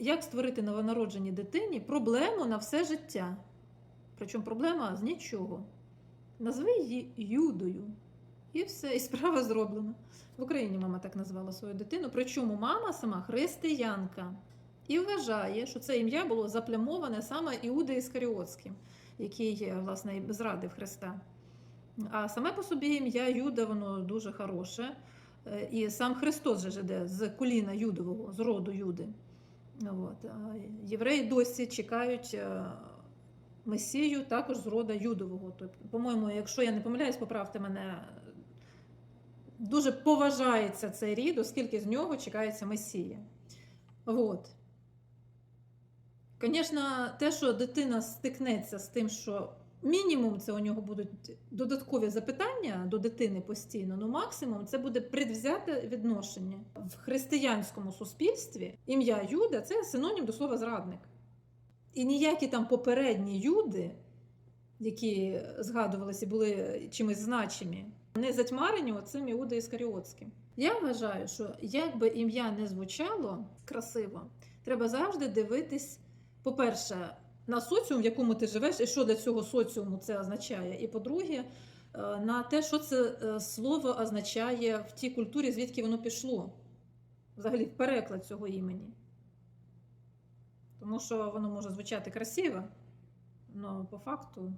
як створити новонародженій дитині проблему на все життя. Причому проблема з нічого. Назви її Юдою. І все, і справа зроблена. В Україні мама так назвала свою дитину. Причому мама сама християнка. І вважає, що це ім'я було заплямоване саме Іуда Іскаріотським, який, власне, зрадив Христа. А саме по собі ім'я Юда, воно дуже хороше. Е, І сам Христос же ж іде з коліна Юдового, з роду Юди. От. Євреї досі чекають е, Месію також з рода Юдового. Тобто, по-моєму, якщо я не помиляюсь, поправте мене. Дуже поважається цей рід, оскільки з нього чекається Месія. От. Звісно, те, що дитина стикнеться з тим, що мінімум це у нього будуть додаткові запитання до дитини постійно, ну максимум це буде предвзяте відношення. В християнському суспільстві ім'я Юда це синонім до слова зрадник. І ніякі там попередні юди, які згадувалися, були чимось значимі, не затьмарені оцим Іуда Іскаріотським. Я вважаю, що як би ім'я не звучало красиво, треба завжди дивитись, по-перше, на соціум, в якому ти живеш, і що для цього соціуму це означає. І по-друге, е, на те, що це е, слово означає в тій культурі, звідки воно пішло. Взагалі, переклад цього імені. Тому що воно може звучати красиво, але по факту